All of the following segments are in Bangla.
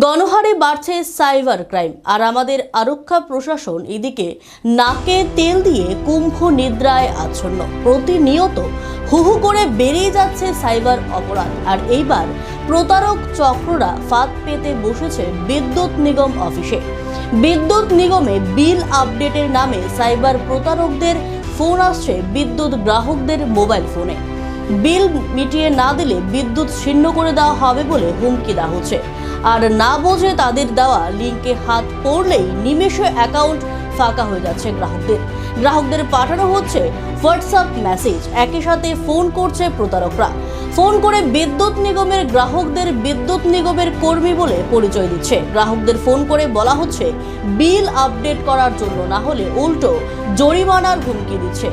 গণহারে বাড়ছে সাইবার ক্রাইম, আর আমাদের আরক্ষা প্রশাসন এদিকে নাকে তেল দিয়ে কুম্ভ নিদ্রায় আচ্ছন্ন। প্রতিনিয়ত হু হু করে বেড়ে যাচ্ছে সাইবার অপরাধ, আর এইবার প্রতারক চক্ররা ফাঁদ পেতে বসেছে বিদ্যুৎ নিগম অফিসে। বিদ্যুৎ নিগমে বিল আপডেটের নামে সাইবার প্রতারকদের ফোন আসছে বিদ্যুৎ গ্রাহকদের মোবাইল ফোনে। বিল মিটিয়ে না দিলে বিদ্যুৎ ছিন্ন করে দেওয়া হবে বলে হুমকি দেওয়া হচ্ছে। আর না বোঝে তাদের দেওয়া লিঙ্কে হাত পড়লেই নিমেষে অ্যাকাউন্ট ফাঁকা হয়ে যাচ্ছে গ্রাহকদের। গ্রাহকদের পাঠানো হচ্ছে হোয়াটসঅ্যাপ মেসেজ একই সাথে ফোন করছে প্রতারকরা। ফোন করে বিদ্যুৎ নিগমের গ্রাহকদের বিদ্যুৎ নিগমের কর্মী বলে পরিচয় দিচ্ছে। গ্রাহকদের ফোন করে বলা হচ্ছে, বিল আপডেট করার জন্য না হলে উল্টো জরিমানার হুমকি দিচ্ছে।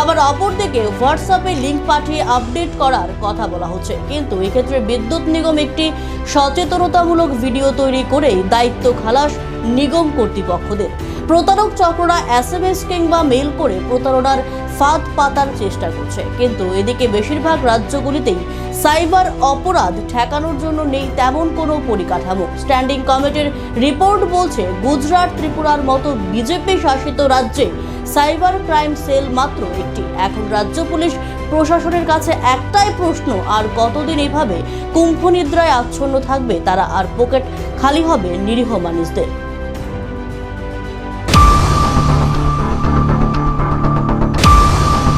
আবার অপরদিকে হোয়াটসঅ্যাপে লিঙ্ক পাঠিয়ে আপডেট করার কথা বলা হচ্ছে। কিন্তু এক্ষেত্রে বিদ্যুৎ নিগম একটি সচেতনতামূলক ভিডিও তৈরি করেই দায়িত্ব খালাস নিগম কর্তৃপক্ষদের। প্রতারক চক্ররা এস এম এস কিংবা মেল করে প্রতারণার ফাঁদ পাতার চেষ্টা করছে। কিন্তু এদিকে বেশিরভাগ রাজ্যগুলিতেই সাইবার অপরাধ ঠেকানোর জন্য নেই তেমন কোনো পরিকাঠামো। স্ট্যান্ডিং কমিটির রিপোর্ট বলছে, গুজরাট ত্রিপুরার মতো বিজেপি শাসিত রাজ্যে সাইবার ক্রাইম সেল মাত্র একটি। এখন রাজ্য পুলিশ প্রশাসনের কাছে একটাই প্রশ্ন, আর কতদিন এভাবে কুম্ভ নিদ্রায় আচ্ছন্ন থাকবে তারা আর পকেট খালি হবে নিরীহ মানুষদের।